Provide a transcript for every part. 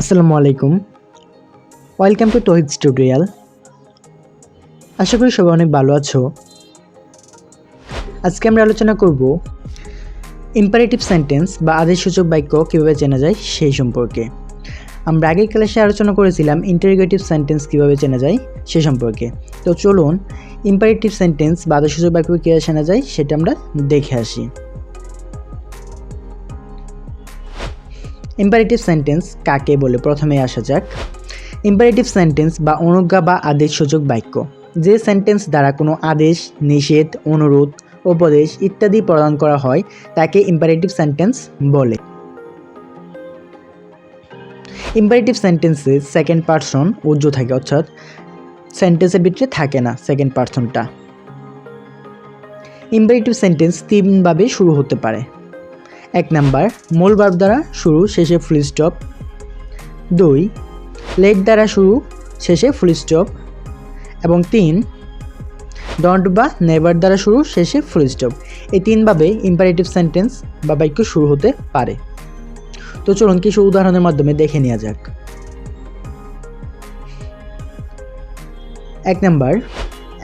আসসালামু আলাইকুম। Welcome to Tohid tutorial আশা করি সবাই অনেক ভালো আছো। আজকে আমরা আলোচনা করব ইম্পারেটিভ সেন্টেন্স বা আদেশসূচক বাক্য কীভাবে চেনা যায় সেই সম্পর্কে। আমরা আগের ক্লাসে আলোচনা করেছিলাম ইন্টারোগেটিভ সেন্টেন্স কীভাবে চেনা যায় সে সম্পর্কে। তো চলুন ইম্পারেটিভ সেন্টেন্স বা আদেশসূচক বাক্য কীভাবে চেনা যায় সেটা আমরা দেখে আসি। ইম্পারেটিভ সেন্টেন্স কাকে বলে? প্রথমে আসা যাক। ইম্পারেটিভ সেন্টেন্স বা অনুজ্ঞা বা আদেশসূচক বাক্য। যে সেন্টেন্স দ্বারা কোনো আদেশ, নিষেধ, অনুরোধ, উপদেশ ইত্যাদি প্রদান করা হয়, তাকে ইম্পারেটিভ সেন্টেন্স বলে। ইম্পারেটিভ সেন্টেন্সে সেকেন্ড পার্সন উজ্জ থাকে, অর্থাৎ সেন্টেন্সের ভিতরে থাকে না সেকেন্ড পার্সনটা ইম্পারেটিভ সেন্টেন্স তিনভাবে শুরু হতে পারে। এক নাম্বার, মূল ভার্ব দ্বারা শুরু, শেষে ফুল স্টপ দুই লেট দ্বারা শুরু, শেষে ফুল স্টপ এবং তিন ডন্ট বা নেভার দ্বারা শুরু, শেষে ফুল স্টপ এই তিনভাবে ইম্পারেটিভ সেন্টেন্স বা বাক্য শুরু হতে পারে। তো চলুন কিছু উদাহরণের মাধ্যমে দেখে নেওয়া যাক। এক নাম্বার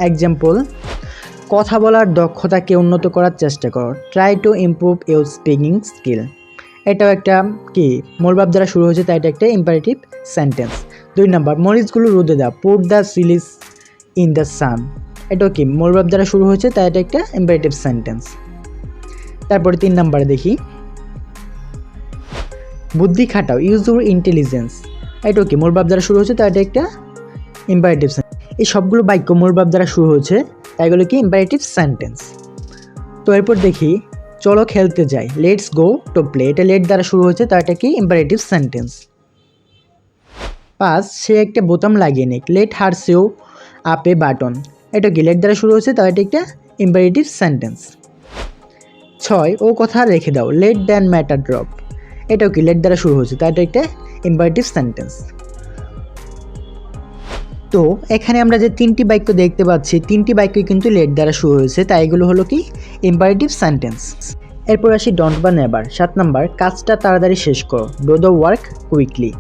এক্সাম্পল কথা বলার দক্ষতাকে উন্নত করার চেষ্টা করো। Try to improve your speaking skill এটাও একটা কি মূলভাব দ্বারা শুরু হয়েছে, তাই এটা একটা ইম্পারেটিভ সেন্টেন্স দুই নাম্বার, মরিচগুলো রোদে দাও। Put the chillies in the sun এটাও কি মূলভাব দ্বারা শুরু হয়েছে, তাই এটা একটা ইম্পারেটিভ সেন্টেন্স তারপরে তিন নাম্বারে দেখি। বুদ্ধি খাটাও। ইউজ ইউর ইন্টেলিজেন্স এটাও কি মূলভাব দ্বারা শুরু হয়েছে, তাই এটা একটা ইম্পারেটিভ এই সবগুলো বাক্য মূলভাব দ্বারা শুরু হয়েছে এগুলো কি ইম্পারেটিভ সেন্টেন্স তো এরপর দেখি, চলো খেলতে যাই। লেটস গো টু প্লে এটা লেট দ্বারা শুরু হয়েছে, তা এটা কি ইম্পারেটিভ সেন্টেন্স পাঁচ, সে একটা বোতাম লাগিয়ে নিক। লেট হার সেও আপে বাটন এটা কি লেট দ্বারা শুরু হয়েছে, তা এটা একটা ইম্পারেটিভ সেন্টেন্স ছয়, ও কথা রেখে দাও। লেট দ্যান ম্যাটার ড্রপ এটাও কি লেট দ্বারা শুরু হয়েছে, তা এটা একটা ইম্পারেটিভ সেন্টেন্স তো এখানে আমরা যে তিনটি বাক্য দেখতে পাচ্ছি, তিনটি বাক্য কিন্তু লেট দ্বারা শুরু হয়েছে, তাই এগুলো হলো কি? ইম্পারেটিভ সেন্টেন্স এরপর আসি ডন্ট বা নেবার সাত নাম্বার, কাজটা তাড়াতাড়ি শেষ করো। ডো দ্য ওয়ার্ক কুইকলি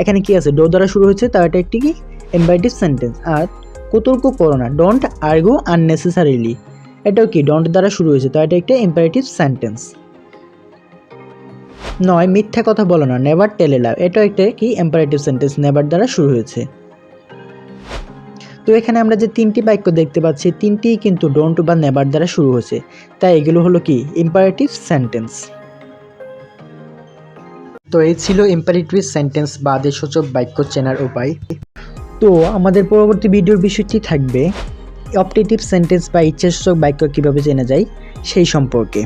এখানে কি আছে? ডো দ্বারা শুরু হয়েছে, তার এটা একটি কি? ইম্পারেটিভ সেন্টেন্স আর কুতর্ক করো না? ডোন্ট আর্গু আননেসেসারিলি এটাও কি? ডন্ট দ্বারা শুরু হয়েছে তো এটা একটা ইম্পারেটিভ সেন্টেন্স নয়, মিথ্যা কথা বলো না। নেভার টেলে লাভ এটাও একটা কি? ইম্পারেটিভ সেন্টেন্স নেভার দ্বারা শুরু হয়েছে। তো এখানে আমরা যে তিনটি বাক্য দেখতে পাচ্ছি, তিনটিই কিন্তু ডোন্ট বা নেভার দ্বারা শুরু হয়েছে। তাই এগুলো হলো কি? ইম্পারেটিভ সেন্টেন্স তো এই ছিল ইম্পারেটিভ সেন্টেন্স বা আদেশসূচক বাক্য চেনার উপায়। তো আমাদের পরবর্তী ভিডিওর বিষয়টি থাকবে অপটেটিভ সেন্টেন্স বা ইচ্ছাসূচক বাক্য কীভাবে চেনা যায়, সেই সম্পর্কে।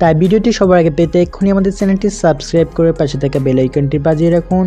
তাই ভিডিওটি সবার আগে পেতে এক্ষুনি আমাদের চ্যানেলটি সাবস্ক্রাইব করে পাশে থাকা বেল আইকনটি বাজিয়ে রাখুন।